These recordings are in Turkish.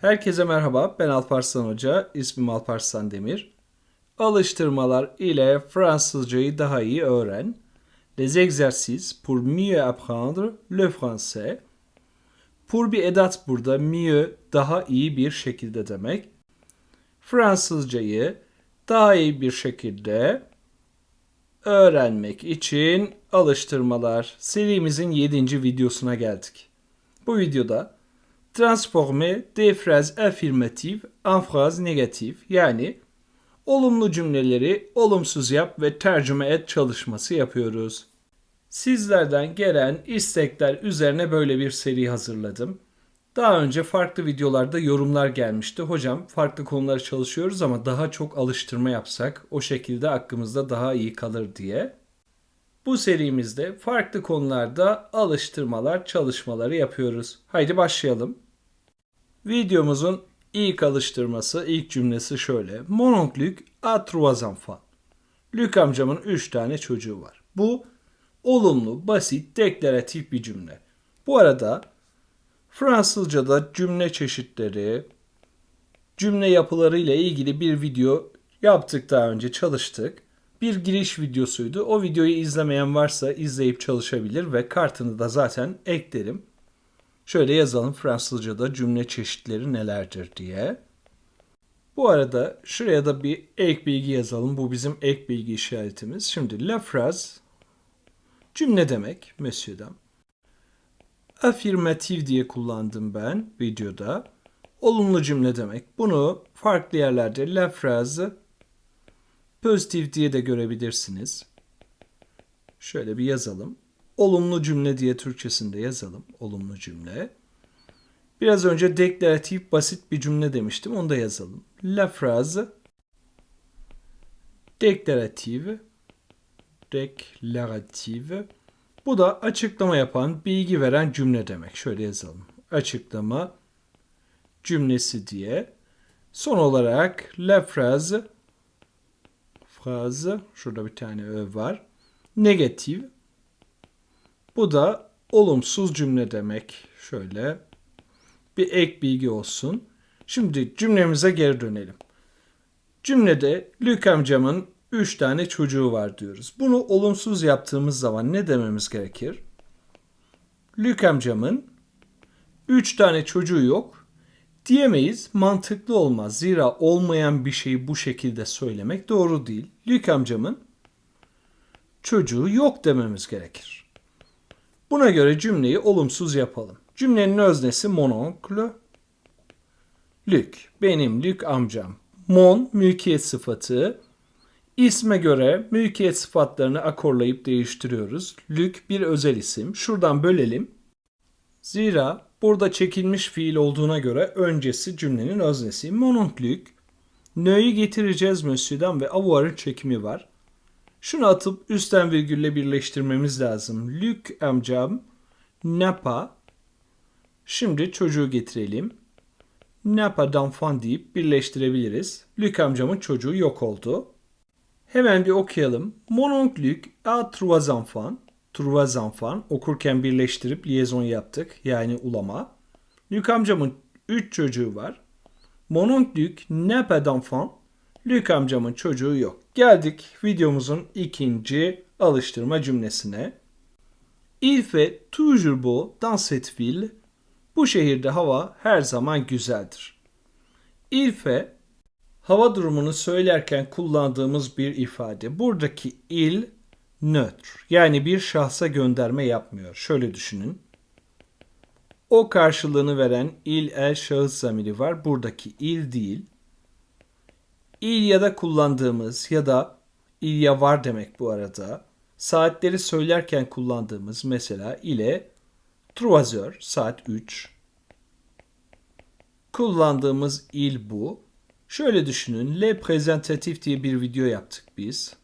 Herkese merhaba, ben Alparslan Hoca, ismim Alparslan Demir. Alıştırmalar ile Fransızcayı daha iyi öğren. Les exercices pour mieux apprendre le français. Pour bir edat burada, mieux daha iyi bir şekilde demek. Fransızcayı daha iyi bir şekilde öğrenmek için alıştırmalar serimizin 7. videosuna geldik. Bu videoda transformer des phrases affirmatives en phrases négatives yani olumlu cümleleri olumsuz yap ve tercüme et çalışması yapıyoruz. Sizlerden gelen istekler üzerine böyle bir seri hazırladım. Daha önce farklı videolarda yorumlar gelmişti. Hocam farklı konuları çalışıyoruz ama daha çok alıştırma yapsak o şekilde aklımızda daha iyi kalır diye. Bu serimizde farklı konularda alıştırmalar, çalışmaları yapıyoruz. Haydi başlayalım. Videomuzun ilk alıştırması, ilk cümlesi şöyle. Mon oncle a trois enfants. Luc amcamın 3 tane çocuğu var. Bu olumlu, basit, deklaratif bir cümle. Bu arada Fransızca'da cümle çeşitleri, cümle yapıları ile ilgili bir video yaptık daha önce çalıştık. Bir giriş videosuydu. O videoyu izlemeyen varsa izleyip çalışabilir ve kartını da zaten eklerim. Şöyle yazalım Fransızca'da cümle çeşitleri nelerdir diye. Bu arada şuraya da bir ek bilgi yazalım. Bu bizim ek bilgi işaretimiz. Şimdi la phrase cümle demek monsieur'dan. Afirmatif diye kullandım ben videoda. Olumlu cümle demek. Bunu farklı yerlerde la phrase pozitif diye de görebilirsiniz. Şöyle bir yazalım. Olumlu cümle diye Türkçesinde yazalım. Olumlu cümle. Biraz önce deklaratif basit bir cümle demiştim. Onu da yazalım. La phrase deklarative deklarative bu da açıklama yapan, bilgi veren cümle demek. Şöyle yazalım. Açıklama cümlesi diye. Son olarak la phrase phrase şurada bir tane ö var. Negatif bu da olumsuz cümle demek. Şöyle bir ek bilgi olsun. Şimdi cümlemize geri dönelim. Cümlede Luke amcamın 3 tane çocuğu var diyoruz. Bunu olumsuz yaptığımız zaman ne dememiz gerekir? Luke amcamın 3 tane çocuğu yok diyemeyiz. Mantıklı olmaz. Zira olmayan bir şeyi bu şekilde söylemek doğru değil. Luke amcamın çocuğu yok dememiz gerekir. Buna göre cümleyi olumsuz yapalım. Cümlenin öznesi mon. Luc, benim Luc amcam. Mon, mülkiyet sıfatı. İsme göre mülkiyet sıfatlarını akorlayıp değiştiriyoruz. Luc bir özel isim. Şuradan bölelim. Zira burada çekilmiş fiil olduğuna göre öncesi cümlenin öznesi. Mon oncle Luc. Nö'yü getireceğiz Monsieur'dan ve avoir'ın çekimi var. Şunu atıp üstten virgülle birleştirmemiz lazım. Luc amcam napa Şimdi çocuğu getirelim. Napa d'enfant deyip birleştirebiliriz. Luc amcamın çocuğu yok oldu. Hemen bir okuyalım. Mon oncle a trois enfants. Trois enfants okurken birleştirip liaison yaptık. Yani ulama. Luc amcamın 3 çocuğu var. Mon oncle n'a pas d'enfant. Luc amcamın çocuğu yok. Geldik videomuzun ikinci alıştırma cümlesine. Il fait toujours beau dans cette ville. Bu şehirde hava her zaman güzeldir. Il fait hava durumunu söylerken kullandığımız bir ifade. Buradaki il nötr. Yani bir şahsa gönderme yapmıyor. Şöyle düşünün. O karşılığını veren il el şahıs zamiri var. Buradaki il değil. İl ya da kullandığımız ya da ilya var demek bu arada. Saatleri söylerken kullandığımız mesela ile trois saat 3. Kullandığımız il bu. Şöyle düşünün. Le prezentatif diye bir video yaptık biz.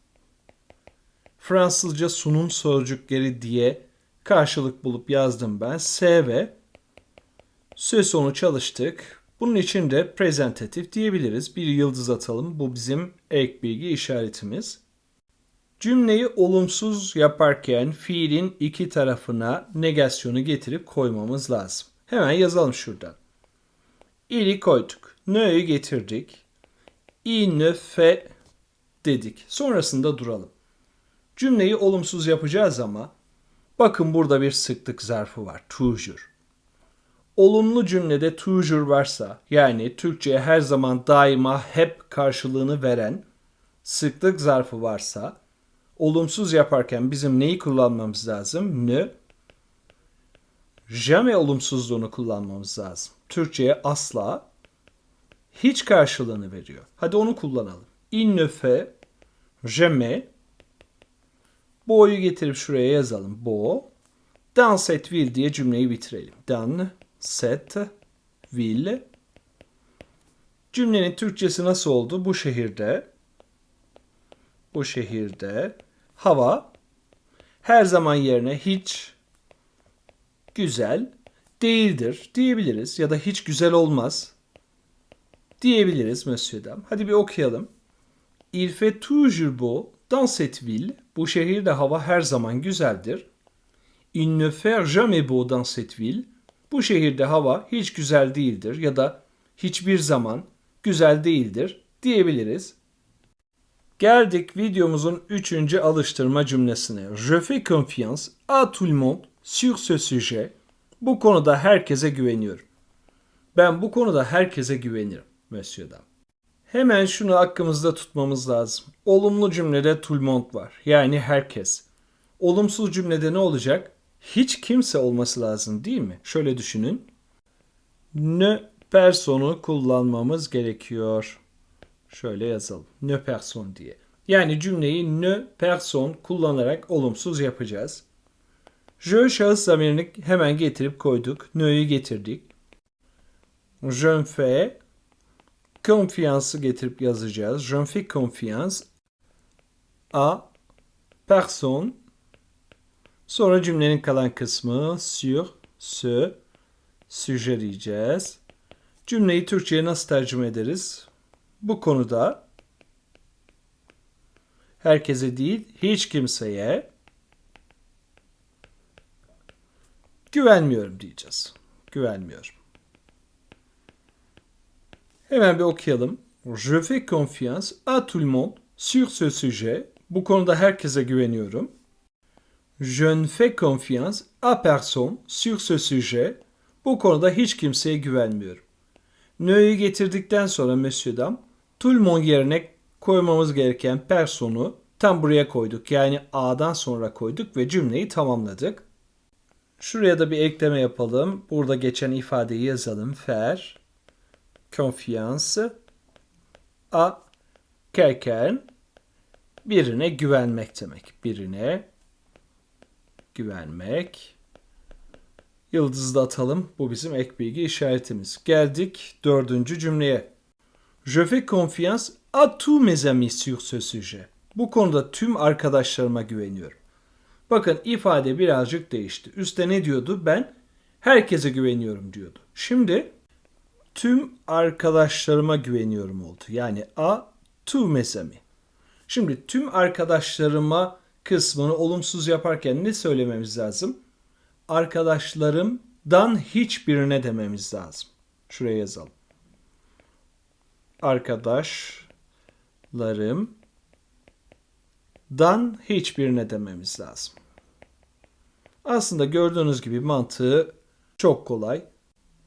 Fransızca sunum sözcükleri diye karşılık bulup yazdım ben. S ve söz sonu çalıştık. Bunun için de prezentatif diyebiliriz. Bir yıldız atalım. Bu bizim ek bilgi işaretimiz. Cümleyi olumsuz yaparken fiilin iki tarafına negasyonu getirip koymamız lazım. Hemen yazalım şuradan. İli koyduk. Ne'yi getirdik. Ne fait dedik. Sonrasında duralım. Cümleyi olumsuz yapacağız ama bakın burada bir sıklık zarfı var. Toujours. Olumlu cümlede toujours varsa yani Türkçe'ye her zaman daima hep karşılığını veren sıklık zarfı varsa olumsuz yaparken bizim neyi kullanmamız lazım? Ne. Jamais olumsuzluğunu kullanmamız lazım. Türkçe'ye asla hiç karşılığını veriyor. Hadi onu kullanalım. Il ne fait jamais Bo'yu getirip şuraya yazalım. Bo. Dans cette ville diye cümleyi bitirelim. Dans cette ville. Cümlenin Türkçesi nasıl oldu? Bu şehirde bu şehirde hava her zaman yerine hiç güzel değildir diyebiliriz ya da hiç güzel olmaz diyebiliriz Monsieur Dame. Hadi bir okuyalım. Il fait toujours beau dans cette ville. Bu şehirde hava her zaman güzeldir. Il ne fait jamais beau dans cette ville. Bu şehirde hava hiç güzel değildir ya da hiçbir zaman güzel değildir diyebiliriz. Geldik videomuzun üçüncü alıştırma cümlesine. Je fais confiance à tout le monde sur ce sujet. Bu konuda herkese güveniyorum. Ben bu konuda herkese güvenirim. Monsieur Dame. Hemen şunu aklımızda tutmamız lazım. Olumlu cümlede tout le monde var. Yani herkes. Olumsuz cümlede ne olacak? Hiç kimse olması lazım değil mi? Şöyle düşünün. Ne personu kullanmamız gerekiyor. Şöyle yazalım. Ne person diye. Yani cümleyi ne person kullanarak olumsuz yapacağız. Je şahıs zamirini hemen getirip koyduk. Ne'yi getirdik. Je fais confiance'ı getirip yazacağız. Je fais confiance à personne. Sonra cümlenin kalan kısmı sur ce sujet diyeceğiz. Cümleyi Türkçe'ye nasıl tercüme ederiz? Bu konuda herkese değil, hiç kimseye güvenmiyorum diyeceğiz. Güvenmiyorum. Hemen bir okuyalım. Je fais confiance à tout le monde sur ce sujet. Bu konuda herkese güveniyorum. Je ne fais confiance à personne sur ce sujet. Bu konuda hiç kimseye güvenmiyorum. Ne'yi getirdikten sonra Monsieur Dam, tout le monde yerine koymamız gereken personu tam buraya koyduk. Yani A'dan sonra koyduk ve cümleyi tamamladık. Şuraya da bir ekleme yapalım. Burada geçen ifadeyi yazalım. Faire confiance à quelqu'un birine güvenmek demek. Birine güvenmek. Yıldızı da atalım. Bu bizim ek bilgi işaretimiz. Geldik dördüncü cümleye. Je fais confiance à tous mes amis sur ce sujet. Bu konuda tüm arkadaşlarıma güveniyorum. Bakın ifade birazcık değişti. Üste ne diyordu? Ben herkese güveniyorum diyordu. Şimdi tüm arkadaşlarıma güveniyorum oldu. Yani a tous mes. Şimdi tüm arkadaşlarıma kısmını olumsuz yaparken ne söylememiz lazım? Arkadaşlarımdan hiçbirine dememiz lazım. Şuraya yazalım. Arkadaşlarımdan hiçbirine dememiz lazım. Aslında gördüğünüz gibi mantığı çok kolay.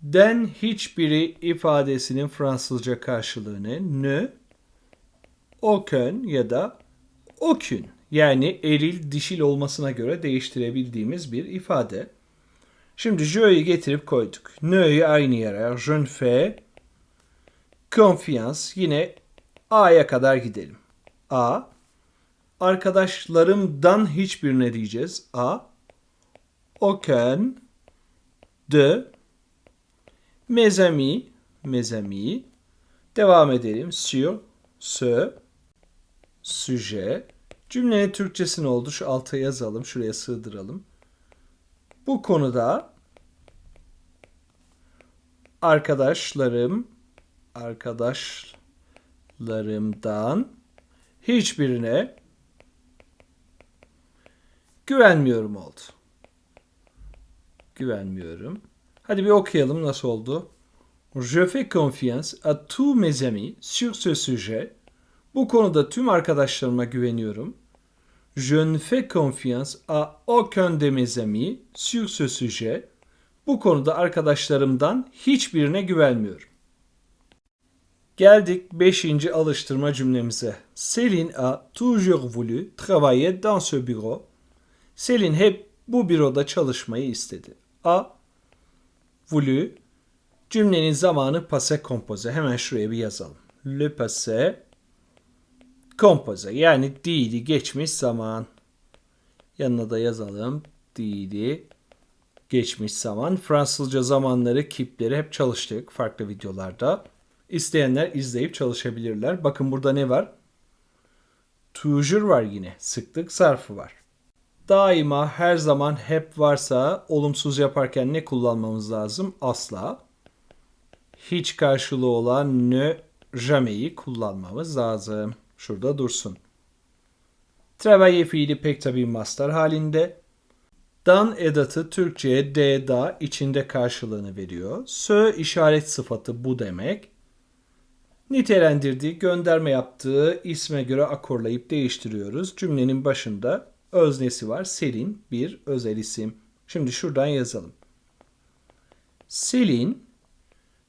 Den hiçbiri ifadesinin Fransızca karşılığı ne? Ne, aucun ya da aucun. Yani eril dişil olmasına göre değiştirebildiğimiz bir ifade. Şimdi je'yi getirip koyduk. Ne'yi aynı yere. Je ne fais confiance. Yine A'ya kadar gidelim. A. Arkadaşlarımdan hiçbirine diyeceğiz. A. Aucun de mes amis, mes amis. Devam edelim. Sur ce sujet. Cümlenin Türkçesi ne oldu? Şu alta yazalım. Şuraya sığdıralım. Bu konuda arkadaşlarım arkadaşlarımdan hiçbirine güvenmiyorum oldu. Güvenmiyorum. Hadi bir okuyalım nasıl oldu. Je fais confiance à tous mes amis sur ce sujet. Bu konuda tüm arkadaşlarıma güveniyorum. Je ne fais confiance à aucun de mes amis sur ce sujet. Bu konuda arkadaşlarımdan hiçbirine güvenmiyorum. Geldik 5. alıştırma cümlemize. Céline a toujours voulu travailler dans ce bureau. Selin hep bu büroda çalışmayı istedi. A voulu cümlenin zamanı passé composé. Hemen şuraya bir yazalım. Le passé composé yani didi geçmiş zaman. Yanına da yazalım. Didi geçmiş zaman. Fransızca zamanları, kipleri hep çalıştık farklı videolarda. İsteyenler izleyip çalışabilirler. Bakın burada ne var? Toujours var yine. Sıklık zarfı var. Daima, her zaman, hep varsa olumsuz yaparken ne kullanmamız lazım? Asla. Hiç karşılığı olan ne jamai'yi kullanmamız lazım. Şurada dursun. Travailler fiili pek tabi master halinde. Dan edatı Türkçe'ye de da içinde karşılığını veriyor. Sö işaret sıfatı bu demek. Nitelendirdiği, gönderme yaptığı isme göre akorlayıp değiştiriyoruz. Cümlenin başında öznesi var. Selin bir özel isim. Şimdi şuradan yazalım. Selin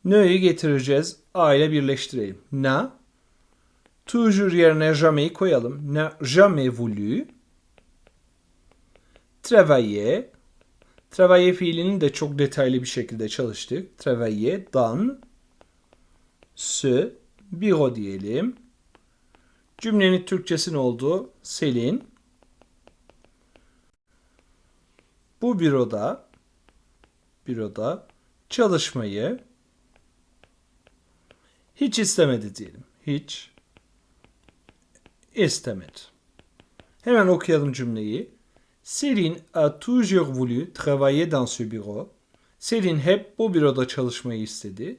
ne'yi getireceğiz. A ile birleştirelim. Na toujours yerine jamais koyalım. Na jamais voulu travailler Travailler fiilinin de çok detaylı bir şekilde çalıştık. Travailler dans ce bureau diyelim. Cümlenin Türkçesi ne oldu? Selin bu büroda büroda çalışmayı hiç istemedi diyelim. Hiç istemedi. Hemen okuyalım cümleyi. Selin a toujours voulu travailler dans ce bureau. Selin hep bu büroda çalışmayı istedi.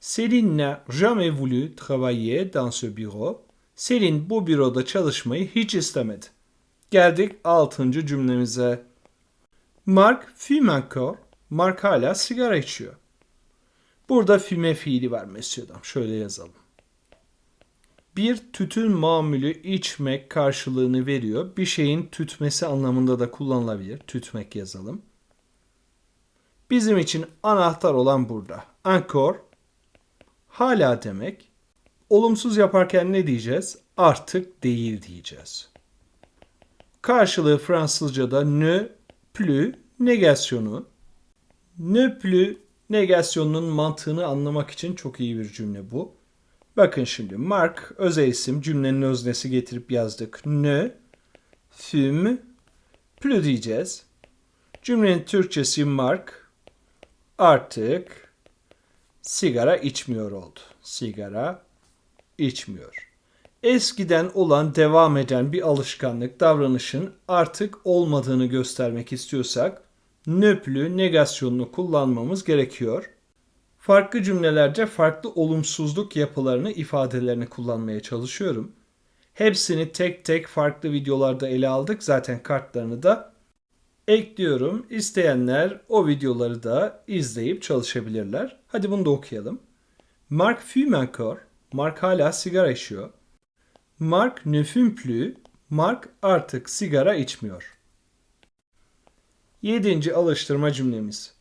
Selin n'a jamais voulu travailler dans ce bureau. Selin bu büroda çalışmayı hiç istemedi. Geldik 6. cümlemize. Mark fume encore. Mark hala sigara içiyor. Burada füme fiili var Monsieur'dan. Şöyle yazalım. Bir tütün mamülü içmek karşılığını veriyor. Bir şeyin tütmesi anlamında da kullanılabilir. Tütmek yazalım. Bizim için anahtar olan burada. Encore hala demek. Olumsuz yaparken ne diyeceğiz? Artık değil diyeceğiz. Karşılığı Fransızca'da ne plus negasyonu. Ne plus negasyonunun mantığını anlamak için çok iyi bir cümle bu. Bakın şimdi Mark özel isim cümlenin öznesi getirip yazdık. Ne fume plus diyeceğiz. Cümlenin Türkçesi Mark artık sigara içmiyor oldu. Sigara içmiyor. Eskiden olan devam eden bir alışkanlık davranışın artık olmadığını göstermek istiyorsak nöplü negasyonunu kullanmamız gerekiyor. Farklı cümlelerde farklı olumsuzluk yapılarını, ifadelerini kullanmaya çalışıyorum. Hepsini tek tek farklı videolarda ele aldık. Zaten kartlarını da ekliyorum. İsteyenler o videoları da izleyip çalışabilirler. Hadi bunu da okuyalım. Mark fume. Mark hala sigara içiyor. Mark ne fume. Mark artık sigara içmiyor. Yedinci alıştırma cümlemiz.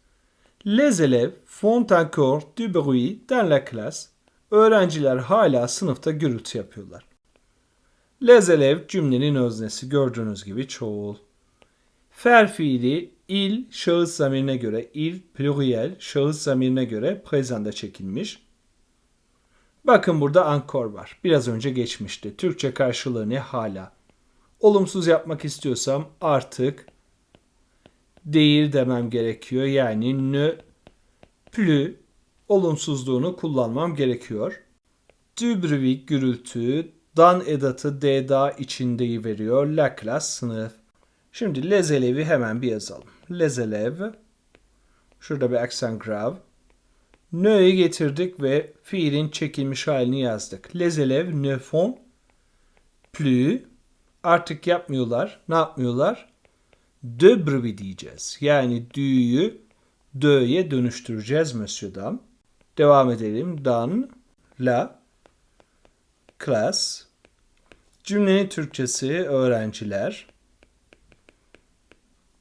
Les élèves font encore du bruit dans la classe. Öğrenciler hala sınıfta gürültü yapıyorlar. Les élèves cümlenin öznesi gördüğünüz gibi çoğul. Fer fiili il şahıs zamirine göre il pluriel şahıs zamirine göre prezende çekilmiş. Bakın burada ankor var. Biraz önce geçmişti. Türkçe karşılığı ne? Hala. Olumsuz yapmak istiyorsam artık değil demem gerekiyor. Yani ne plus olumsuzluğunu kullanmam gerekiyor. Du bruit gürültü, dan edatı d da içindeyi veriyor. La classe sınıf. Şimdi les élèves'i hemen bir yazalım. Élèves. Şurada bir aksan grav. Ne'yi getirdik ve fiilin çekilmiş halini yazdık. Élèves ne font plus. Artık yapmıyorlar. Ne yapmıyorlar? De bruit diyeceğiz. Yani dü'yü dö'ye dönüştüreceğiz Monsieur Dam. Devam edelim. Dan la class. Cümlenin Türkçesi öğrenciler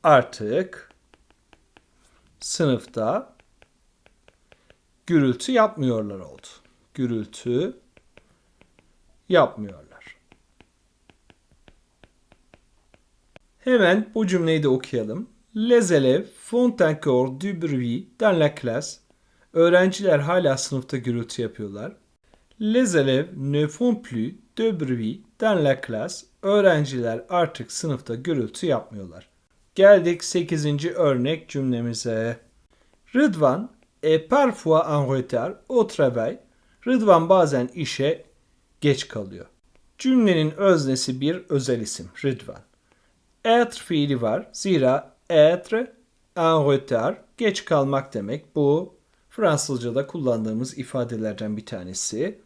artık sınıfta gürültü yapmıyorlar oldu. Gürültü yapmıyorlar. Hemen bu cümleyi de okuyalım. Les élèves font encore du bruit dans la classe. Öğrenciler hala sınıfta gürültü yapıyorlar. Les élèves ne font plus de bruit dans la classe. Öğrenciler artık sınıfta gürültü yapmıyorlar. Geldik 8. örnek cümlemize. Rıdvan est parfois en retard au travail. Rıdvan bazen işe geç kalıyor. Cümlenin öznesi bir özel isim Rıdvan. Être fiili var. Zira être en retard geç kalmak demek. Bu Fransızca'da kullandığımız ifadelerden bir tanesi.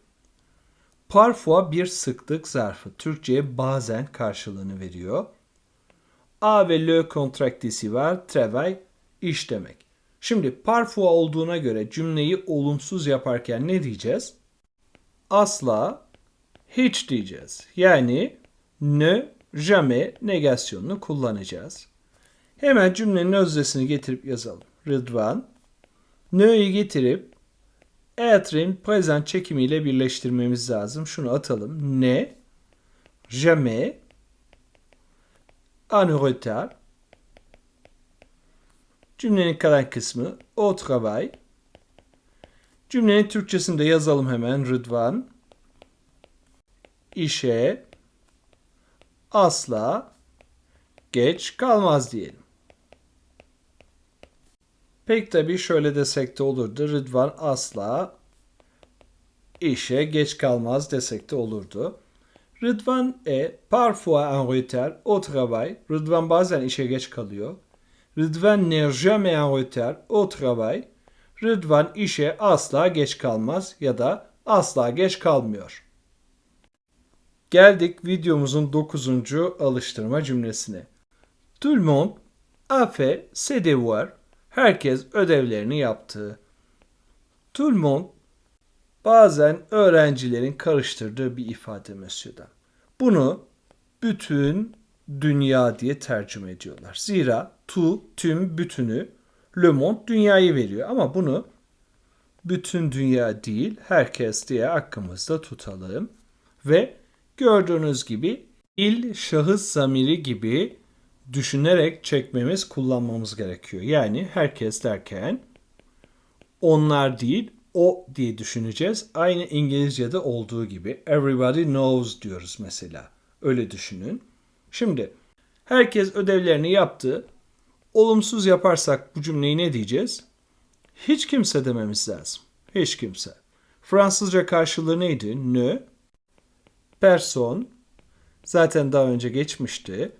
Parfois bir sıklık zarfı. Türkçe'ye bazen karşılığını veriyor. A ve le kontraktisi var. Travail iş demek. Şimdi parfois olduğuna göre cümleyi olumsuz yaparken ne diyeceğiz? Asla hiç diyeceğiz. Yani ne jamais negasyonunu kullanacağız. Hemen cümlenin öznesini getirip yazalım. Rıdvan ne'yi getirip Etrin present çekimiyle birleştirmemiz lazım. Şunu atalım. Ne, jamais, en retard. Cümlenin kalan kısmı au travail. Cümlenin Türkçesini de yazalım hemen. Rıdvan işe asla geç kalmaz diyelim. Pek tabii şöyle desek de olurdu. Rıdvan asla işe geç kalmaz desek de olurdu. Rıdvan e parfois en retard au travail. Rıdvan bazen işe geç kalıyor. Rıdvan n'est jamais en retard au travail. Rıdvan işe asla geç kalmaz ya da asla geç kalmıyor. Geldik videomuzun 9. alıştırma cümlesine. Tout le monde a fait ses devoirs. Herkes ödevlerini yaptı. Tout le monde bazen öğrencilerin karıştırdığı bir ifade Monsieur'dan. Bunu bütün dünya diye tercüme ediyorlar. Zira tu, tüm, bütünü, le monde dünyayı veriyor. Ama bunu bütün dünya değil, herkes diye aklımızda tutalım. Ve gördüğünüz gibi il, şahıs zamiri gibi düşünerek çekmemiz, kullanmamız gerekiyor. Yani herkes derken onlar değil, o diye düşüneceğiz. Aynı İngilizce'de olduğu gibi everybody knows diyoruz mesela. Öyle düşünün. Şimdi herkes ödevlerini yaptı. Olumsuz yaparsak bu cümleyi ne diyeceğiz? Hiç kimse dememiz lazım. Hiç kimse. Fransızca karşılığı neydi? Ne, person, zaten daha önce geçmişti.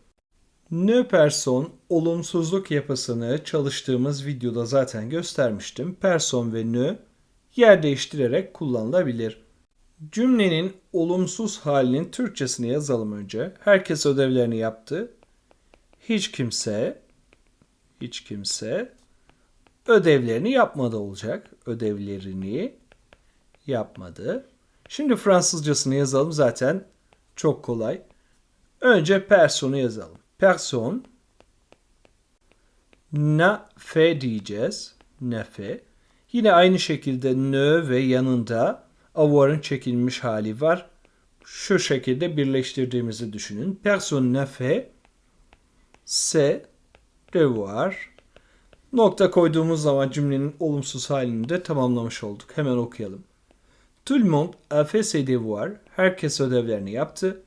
Ne person olumsuzluk yapısını çalıştığımız videoda zaten göstermiştim. Person ve ne yer değiştirerek kullanılabilir. Cümlenin olumsuz halinin Türkçesini yazalım önce. Herkes ödevlerini yaptı. Hiç kimse hiç kimse ödevlerini yapmadı olacak. Ödevlerini yapmadı. Şimdi Fransızcasını yazalım zaten çok kolay. Önce personu yazalım. Person na fe diyeceğiz. Ne fe. Yine aynı şekilde ne ve yanında avarın çekilmiş hali var. Şu şekilde birleştirdiğimizi düşünün. Person ne fe se devoir. Nokta koyduğumuz zaman cümlenin olumsuz halini de tamamlamış olduk. Hemen okuyalım. Tout le monde a fait ses devoirs. Herkes ödevlerini yaptı.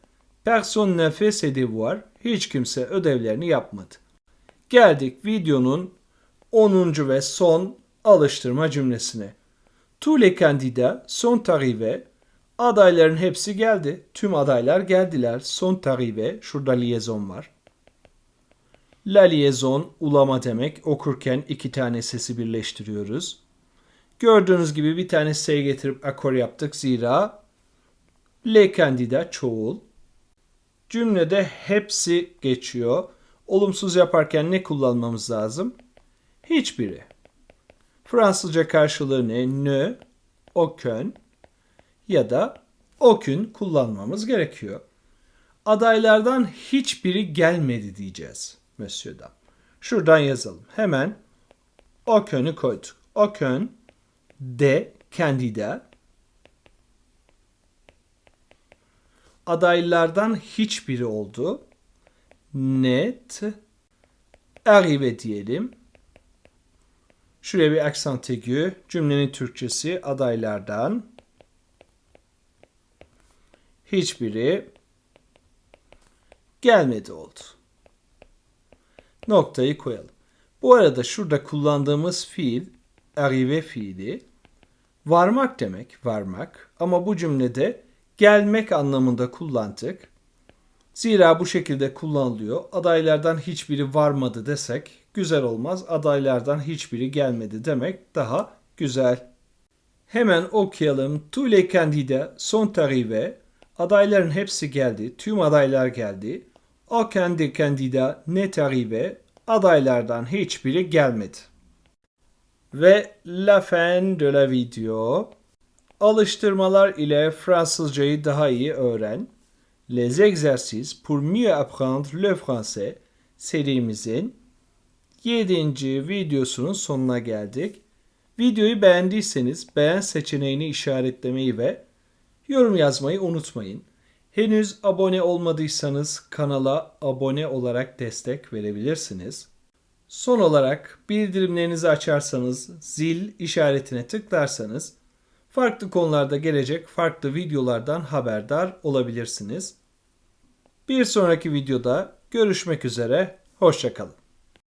Personne n'a fait ses devoirs. Hiç kimse ödevlerini yapmadı. Geldik videonun 10. ve son alıştırma cümlesine. Tous les candidats sont arrivés. Adayların hepsi geldi. Tüm adaylar geldiler. Sont arrivés. Şurada liaison var. La liaison ulama demek. Okurken iki tane sesi birleştiriyoruz. Gördüğünüz gibi bir tane S getirip akor yaptık. Zira le kandida çoğul. Cümlede hepsi geçiyor. Olumsuz yaparken ne kullanmamız lazım? Hiçbiri. Fransızca karşılığı ne? Ne, aucun ya da aucun kullanmamız gerekiyor. Adaylardan hiçbiri gelmedi diyeceğiz Monsieur Dam. Şuradan yazalım. Hemen aucun'u koyduk. Aucun de candidats adaylardan hiçbiri oldu. Net arrivé diyelim. Şuraya bir accent aigu. Cümlenin Türkçesi adaylardan hiçbiri gelmedi oldu. Noktayı koyalım. Bu arada şurada kullandığımız fiil arrivé fiili varmak demek, varmak. Ama bu cümlede gelmek anlamında kullandık. Zira bu şekilde kullanılıyor. Adaylardan hiçbiri varmadı desek güzel olmaz. Adaylardan hiçbiri gelmedi demek daha güzel. Hemen okuyalım. Tous les candidats sont arrivés. Adayların hepsi geldi. Tüm adaylar geldi. Aucun des candidats n'est arrivé. Adaylardan hiçbiri gelmedi. Ve la fin de la video. Alıştırmalar ile Fransızcayı daha iyi öğren. Les exercices pour mieux apprendre le français serimizin 7. videosunun sonuna geldik. Videoyu beğendiyseniz beğen seçeneğini işaretlemeyi ve yorum yazmayı unutmayın. Henüz abone olmadıysanız kanala abone olarak destek verebilirsiniz. Son olarak bildirimlerinizi açarsanız, zil işaretine tıklarsanız farklı konularda gelecek farklı videolardan haberdar olabilirsiniz. Bir sonraki videoda görüşmek üzere, hoşçakalın.